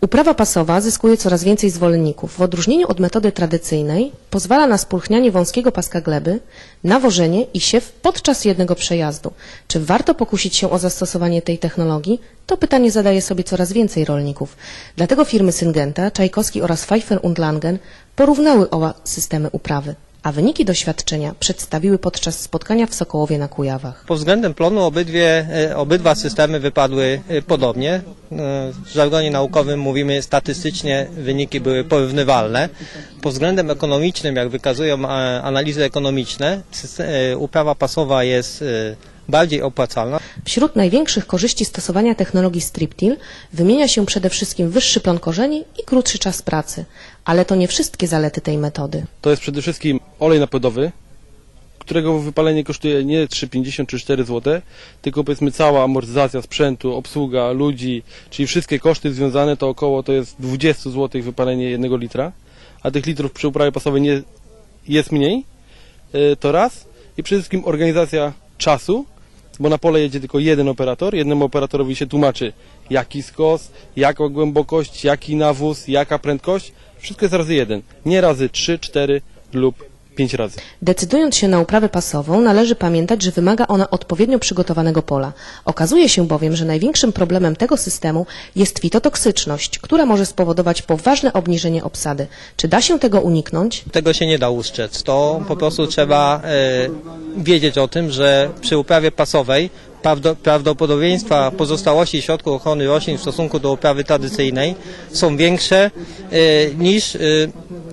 Uprawa pasowa zyskuje coraz więcej zwolenników. W odróżnieniu od metody tradycyjnej pozwala na spulchnianie wąskiego paska gleby, nawożenie i siew podczas jednego przejazdu. Czy warto pokusić się o zastosowanie tej technologii? To pytanie zadaje sobie coraz więcej rolników. Dlatego firmy Syngenta, Czajkowski oraz Pfeiffer und Langen porównały oba systemy uprawy, a wyniki doświadczenia przedstawiły podczas spotkania w Sokołowie na Kujawach. Pod względem plonu obydwie, e, obydwa systemy wypadły e, podobnie. E, W żargonie naukowym mówimy statystycznie wyniki były porównywalne. Pod względem ekonomicznym, jak wykazują analizy ekonomiczne, uprawa pasowa jest bardziej opłacalna. Wśród największych korzyści stosowania technologii striptil wymienia się przede wszystkim wyższy plon korzeni i krótszy czas pracy. Ale to nie wszystkie zalety tej metody. To jest przede wszystkim olej napędowy, którego wypalenie kosztuje nie 3,50 czy 4 zł, tylko powiedzmy cała amortyzacja sprzętu, obsługa, ludzi, czyli wszystkie koszty związane to około to jest 20 zł wypalenie jednego litra, a tych litrów przy uprawie pasowej nie jest mniej, e, to raz i przede wszystkim organizacja czasu, bo na pole jedzie tylko jeden operator, jednemu operatorowi się tłumaczy jaki skos, jaka głębokość, jaki nawóz, jaka prędkość, wszystko jest razy jeden, nie razy 3, 4 lub 5 razy. Decydując się na uprawę pasową, należy pamiętać, że wymaga ona odpowiednio przygotowanego pola. Okazuje się bowiem, że największym problemem tego systemu jest fitotoksyczność, która może spowodować poważne obniżenie obsady. Czy da się tego uniknąć? Tego się nie da ustrzec. To po prostu trzeba e, wiedzieć o tym, że przy uprawie pasowej prawdo- prawdopodobieństwa pozostałości środków ochrony roślin w stosunku do uprawy tradycyjnej są większe e, niż e,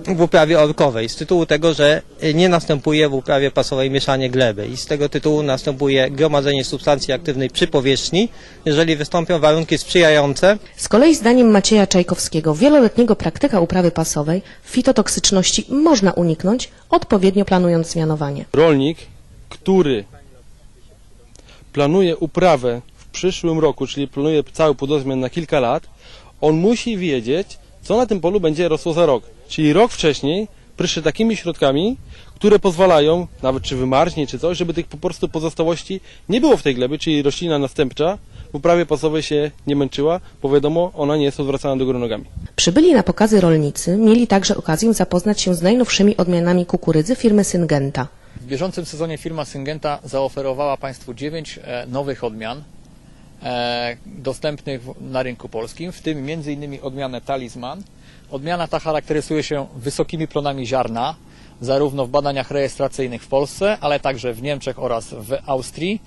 w uprawie orkowej. Z tytułu tego, że e, nie następuje w uprawie pasowej mieszanie gleby i z tego tytułu następuje gromadzenie substancji aktywnej przy powierzchni, jeżeli wystąpią warunki sprzyjające Z kolei zdaniem Macieja Czajkowskiego, wieloletniego praktyka uprawy pasowej, fitotoksyczności można uniknąć, odpowiednio planując zmianowanie. Rolnik, który planuje uprawę w przyszłym roku, czyli planuje cały płodozmian na kilka lat, on musi wiedzieć, co na tym polu będzie rosło za rok. Czyli rok wcześniej pryszy takimi środkami, które pozwalają, nawet czy wymarznie, czy coś, żeby tych po prostu pozostałości nie było w tej glebie, czyli roślina następcza w uprawie pasowej się nie męczyła, bo wiadomo, ona nie jest odwracana do góry nogami. Przybyli na pokazy rolnicy mieli także okazję zapoznać się z najnowszymi odmianami kukurydzy firmy Syngenta. W bieżącym sezonie firma Syngenta zaoferowała Państwu 9 e, nowych odmian e, dostępnych na rynku polskim, w tym m.in. odmianę Talisman. Odmiana ta charakteryzuje się wysokimi plonami ziarna, zarówno w badaniach rejestracyjnych w Polsce, ale także w Niemczech oraz w Austrii.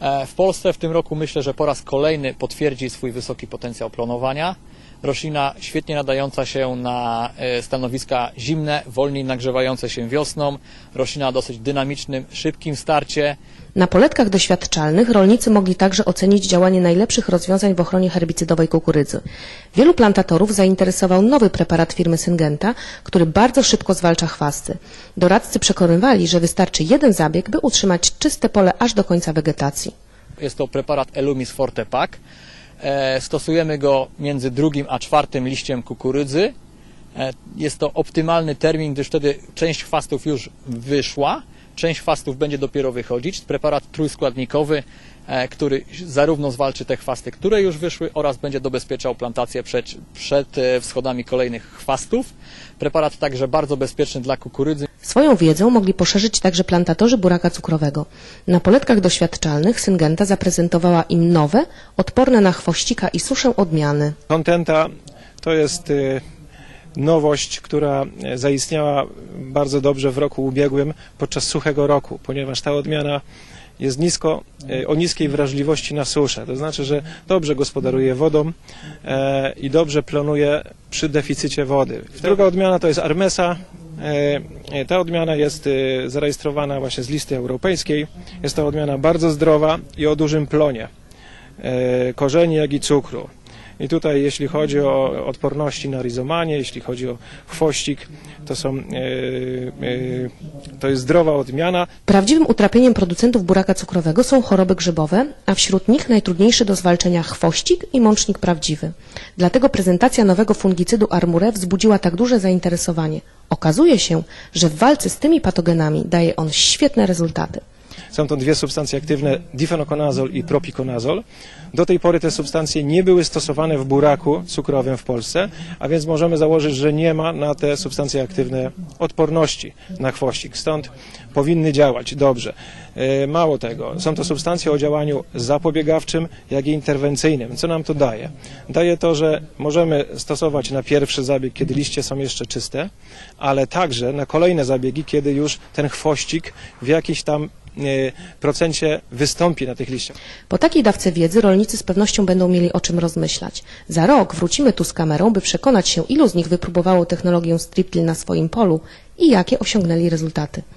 E, W Polsce w tym roku myślę, że po raz kolejny potwierdzi swój wysoki potencjał plonowania. Roślina świetnie nadająca się na e, stanowiska zimne, wolniej nagrzewające się wiosną. Roślina o dosyć dynamicznym, szybkim starcie. Na poletkach doświadczalnych rolnicy mogli także ocenić działanie najlepszych rozwiązań w ochronie herbicydowej kukurydzy. Wielu plantatorów zainteresował nowy preparat firmy Syngenta, który bardzo szybko zwalcza chwasty. Doradcy przekonywali, że wystarczy jeden zabieg, by utrzymać czyste pole aż do końca wegetacji. Jest to preparat Elumis Forte Pack. E, Stosujemy go między drugim a czwartym liściem kukurydzy. E, Jest to optymalny termin, gdyż wtedy część chwastów już wyszła, część chwastów będzie dopiero wychodzić. Preparat trójskładnikowy, e, który zarówno zwalczy te chwasty, które już wyszły oraz będzie dobezpieczał plantację przed, przed e, wschodami kolejnych chwastów. Preparat także bardzo bezpieczny dla kukurydzy. Swoją wiedzą mogli poszerzyć także plantatorzy buraka cukrowego. Na poletkach doświadczalnych Syngenta zaprezentowała im nowe, odporne na chwościka i suszę odmiany. Kontenta to jest y, nowość, która e, zaistniała bardzo dobrze w roku ubiegłym podczas suchego roku, ponieważ ta odmiana jest nisko, e, o niskiej wrażliwości na suszę. To znaczy, że dobrze gospodaruje wodą e, i dobrze plonuje przy deficycie wody. Druga odmiana to jest Armesa. Ta odmiana jest zarejestrowana właśnie z listy europejskiej. Jest to odmiana bardzo zdrowa i o dużym plonie korzeni, jak i cukru. I tutaj, jeśli chodzi o odporności na rizomanie, jeśli chodzi o chwościk, to są, e, e, to jest zdrowa odmiana. Prawdziwym utrapieniem producentów buraka cukrowego są choroby grzybowe, a wśród nich najtrudniejszy do zwalczenia chwościk i mącznik prawdziwy. Dlatego prezentacja nowego fungicydu Armure wzbudziła tak duże zainteresowanie. Okazuje się, że w walce z tymi patogenami daje on świetne rezultaty. Są to dwie substancje aktywne, difenokonazol i propikonazol. Do tej pory te substancje nie były stosowane w buraku cukrowym w Polsce, a więc możemy założyć, że nie ma na te substancje aktywne odporności na chwościk. Stąd powinny działać dobrze. E, Mało tego, są to substancje o działaniu zapobiegawczym, jak i interwencyjnym. Co nam to daje? Daje to, że możemy stosować na pierwszy zabieg, kiedy liście są jeszcze czyste, ale także na kolejne zabiegi, kiedy już ten chwościk w jakiś tam procencie wystąpi na tych liściach. Po takiej dawce wiedzy rolnicy z pewnością będą mieli o czym rozmyślać. Za rok wrócimy tu z kamerą, by przekonać się, ilu z nich wypróbowało technologię Striptil na swoim polu i jakie osiągnęli rezultaty.